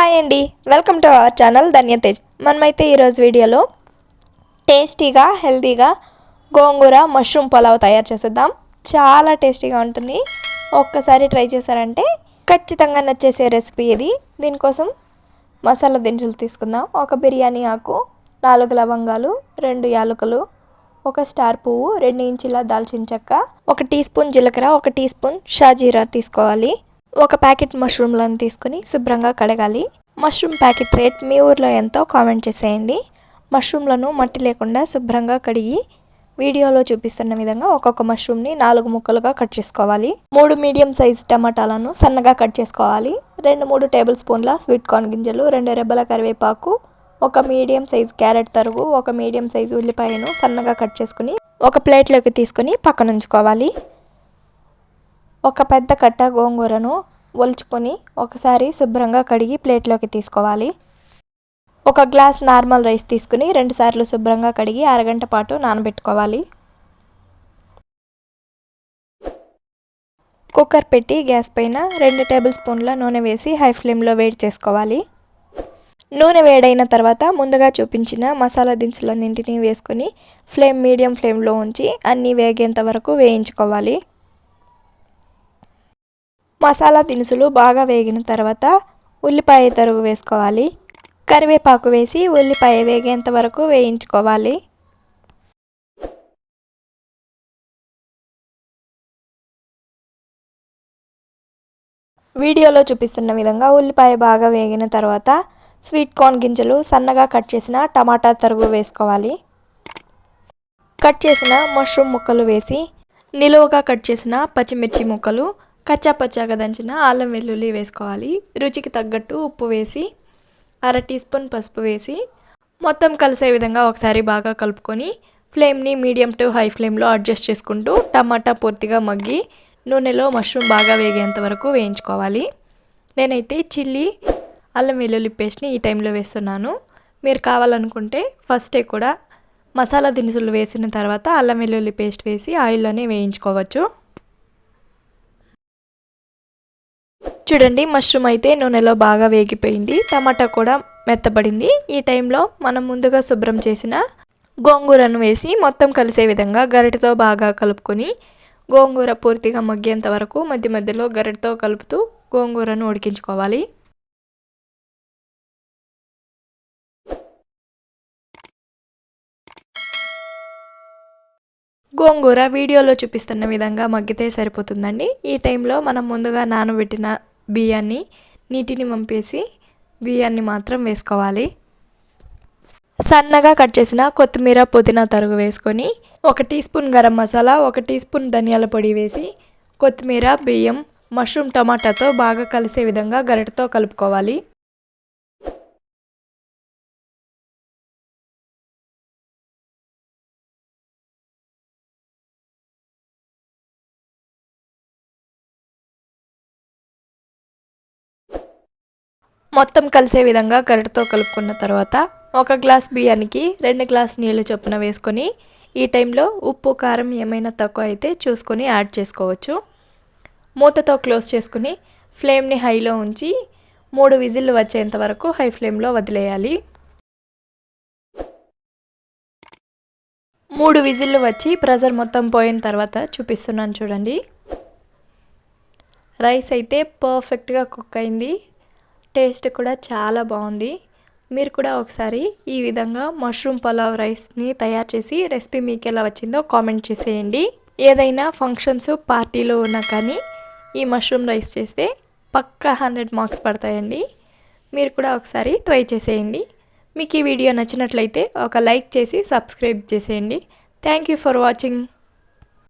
Hi అండి. Welcome to our channel Dhanyatej మనమైతే ఈరోజు వీడియోలో టేస్టీగా హెల్తీగా గోంగూర మష్రూమ్ పులావ్ తయారు చేసేద్దాం. చాలా టేస్టీగా ఉంటుంది. ఒక్కసారి ట్రై చేశారంటే ఖచ్చితంగా నచ్చేసే రెసిపీ ఇది. దీనికోసం మసాలా దినుసులు తీసుకుందాం. ఒక బిర్యానీ ఆకు నాలుగు లవంగాలు రెండు యాలకులు ఒక స్టార్ పువ్వు రెండు ఇంచుల దాల్చిన చెక్క ఒక టీ స్పూన్ జీలకర్ర ఒక టీ స్పూన్ షాజీరా తీసుకోవాలి. ఒక ప్యాకెట్ మష్రూమ్లను తీసుకుని శుభ్రంగా కడగాలి. మష్రూమ్ ప్యాకెట్ రేట్ మీ ఊర్లో ఎంతో కామెంట్ చేసేయండి. మష్రూమ్లను మట్టి లేకుండా శుభ్రంగా కడిగి వీడియోలో చూపిస్తున్న విధంగా ఒక్కొక్క మష్రూమ్ని నాలుగు ముక్కలుగా కట్ చేసుకోవాలి. మూడు మీడియం సైజ్ టమాటాలను సన్నగా కట్ చేసుకోవాలి. రెండు మూడు టేబుల్ స్పూన్ల స్వీట్ కార్న్ గింజలు రెండు రెబ్బల కరివేపాకు ఒక మీడియం సైజ్ క్యారెట్ తరుగు ఒక మీడియం సైజ్ ఉల్లిపాయను సన్నగా కట్ చేసుకుని ఒక ప్లేట్లోకి తీసుకుని పక్కన ఉంచుకోవాలి ఒక పెద్ద కట్ట గోంగూరను ఒలుచుకొని ఒకసారి శుభ్రంగా కడిగి ప్లేట్లోకి తీసుకోవాలి. ఒక గ్లాస్ నార్మల్ రైస్ తీసుకుని రెండుసార్లు శుభ్రంగా కడిగి అరగంట పాటు నానబెట్టుకోవాలి. కుక్కర్ పెట్టి గ్యాస్ పైన రెండు టేబుల్ స్పూన్ల నూనె వేసి హై ఫ్లేమ్లో వేడి చేసుకోవాలి. నూనె వేడైన తర్వాత ముందుగా చూపించిన మసాలా దినుసులన్నింటినీ వేసుకొని ఫ్లేమ్ మీడియం ఫ్లేమ్లో ఉంచి అన్నీ వేగేంత వరకు వేయించుకోవాలి. మసాలా దినుసులు బాగా వేగిన తర్వాత ఉల్లిపాయ తరుగు వేసుకోవాలి. కరివేపాకు వేసి ఉల్లిపాయ వేగేంత వరకు వేయించుకోవాలి. వీడియోలో చూపిస్తున్న విధంగా ఉల్లిపాయ బాగా వేగిన తర్వాత స్వీట్ కార్న్ గింజలు సన్నగా కట్ చేసిన టమాటా తరుగు వేసుకోవాలి. కట్ చేసిన మష్రూమ్ ముక్కలు వేసి నిలువగా కట్ చేసిన పచ్చిమిర్చి ముక్కలు కచ్చాపచ్చాగా దంచిన అల్లం వెల్లుల్లి వేసుకోవాలి. రుచికి తగ్గట్టు ఉప్పు వేసి అర టీ స్పూన్ పసుపు వేసి మొత్తం కలిసే విధంగా ఒకసారి బాగా కలుపుకొని ఫ్లేమ్ని మీడియం టు హై ఫ్లేమ్లో అడ్జస్ట్ చేసుకుంటూ టమాటా పూర్తిగా మగ్గి నూనెలో మష్రూమ్ బాగా వేగేంత వరకు వేయించుకోవాలి. నేనైతే చిల్లీ అల్లం వెల్లుల్లి పేస్ట్ని ఈ టైంలో వేస్తున్నాను. మీరు కావాలనుకుంటే ఫస్టే కూడా మసాలా దినుసులు వేసిన తర్వాత అల్లం వెల్లుల్లి పేస్ట్ వేసి ఆయిల్లోనే వేయించుకోవచ్చు. చూడండి మష్రూమ్ అయితే నూనెలో బాగా వేగిపోయింది. టమాటా కూడా మెత్తబడింది. ఈ టైంలో మనం ముందుగా శుభ్రం చేసిన గోంగూరను వేసి మొత్తం కలిసే విధంగా గరిటతో బాగా కలుపుకొని గోంగూర పూర్తిగా మగ్గేంత వరకు మధ్య మధ్యలో గరిటతో కలుపుతూ గోంగూరను ఉడికించుకోవాలి. గోంగూర వీడియోలో చూపిస్తున్న విధంగా మగ్గితే సరిపోతుందండి. ఈ టైంలో మనం ముందుగా నానబెట్టిన బియ్యాన్ని నీటిని పంపేసి బియ్యాన్ని మాత్రం వేసుకోవాలి. సన్నగా కట్ చేసిన కొత్తిమీర పుదీనా తరుగు వేసుకొని ఒక టీ స్పూన్ గరం మసాలా ఒక టీ స్పూన్ ధనియాల పొడి వేసి కొత్తిమీర బియ్యం మష్రూమ్ టమాటాతో బాగా కలిసే విధంగా గరిటతో కలుపుకోవాలి. మొత్తం కలిసే విధంగా గరిటతో కలుపుకున్న తర్వాత ఒక గ్లాస్ బియ్యానికి రెండు గ్లాస్ నీళ్ళు చొప్పున వేసుకొని ఈ టైంలో ఉప్పు కారం ఏమైనా తక్కువ అయితే చూసుకొని యాడ్ చేసుకోవచ్చు. మూతతో క్లోజ్ చేసుకుని ఫ్లేమ్ని హైలో ఉంచి మూడు విజిల్లు వచ్చేంత వరకు హై ఫ్లేమ్లో వదిలేయాలి. మూడు విజిల్లు వచ్చి ప్రెజర్ మొత్తం పోయిన తర్వాత చూపిస్తున్నాను చూడండి. రైస్ అయితే పర్ఫెక్ట్గా కుక్ అయింది. టేస్ట్ కూడా చాలా బాగుంది. మీరు కూడా ఒకసారి ఈ విధంగా మష్రూమ్ పలావ్ రైస్ని తయారు చేసి రెసిపీ మీకు ఎలా వచ్చిందో కామెంట్ చేసేయండి. ఏదైనా ఫంక్షన్స్ పార్టీలో ఉన్నా కానీ ఈ మష్రూమ్ రైస్ చేస్తే పక్కా హండ్రెడ్ మార్క్స్ పడతాయండి. మీరు కూడా ఒకసారి ట్రై చేసేయండి. మీకు ఈ వీడియో నచ్చినట్లయితే ఒక లైక్ చేసి సబ్స్క్రైబ్ చేసేయండి. Thank you for watching.